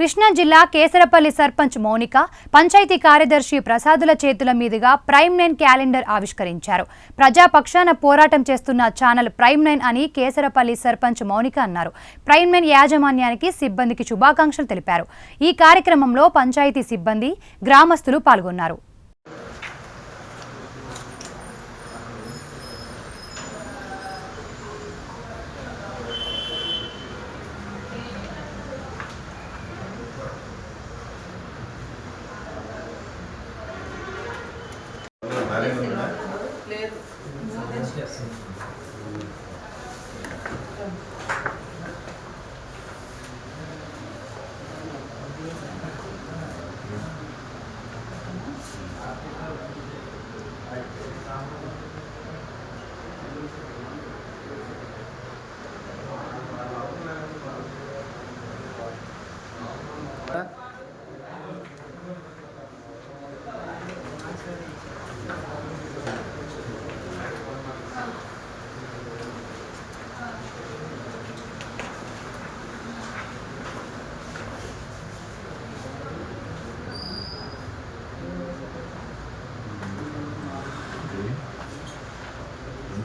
కృష్ణా జిల్లా కేసరపల్లి సర్పంచ్ మౌనిక పంచాయతీ కార్యదర్శి ప్రసాదుల చేతుల మీదుగా ప్రైమ్ నైన్ క్యాలెండర్ ఆవిష్కరించారు. ప్రజాపక్షాన పోరాటం చేస్తున్న ఛానల్ ప్రైమ్ నైన్ అని కేసరపల్లి సర్పంచ్ మౌనిక అన్నారు. ప్రైమ్ నైన్ యాజమాన్యానికి సిబ్బందికి శుభాకాంక్షలు తెలిపారు. ఈ కార్యక్రమంలో పంచాయతీ సిబ్బంది గ్రామస్తులు పాల్గొన్నారు. లేదు.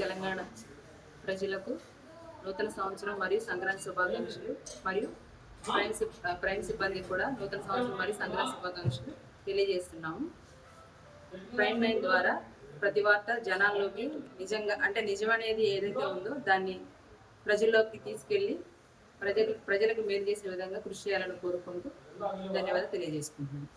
తెలంగాణ ప్రజలకు నూతన సంవత్సరం మరియు సంక్రాంతి శుభాకాంక్షలు మరియు ప్రైమ్ ప్రైమ్ సిబ్బంది కూడా నూతన సంవత్సరం మరియు సంక్రాంతి శుభాకాంక్షలు తెలియజేస్తున్నాము. ప్రైమ్ నైన్ ద్వారా ప్రతి వార్త జనాల్లోకి నిజంగా అంటే నిజం అనేది ఏదైతే ఉందో దాన్ని ప్రజల్లోకి తీసుకెళ్ళి ప్రజలు ప్రజలకు మేలు చేసే విధంగా కృషి చేయాలని కోరుకుంటూ ధన్యవాదాలు తెలియజేసుకుంటున్నాను.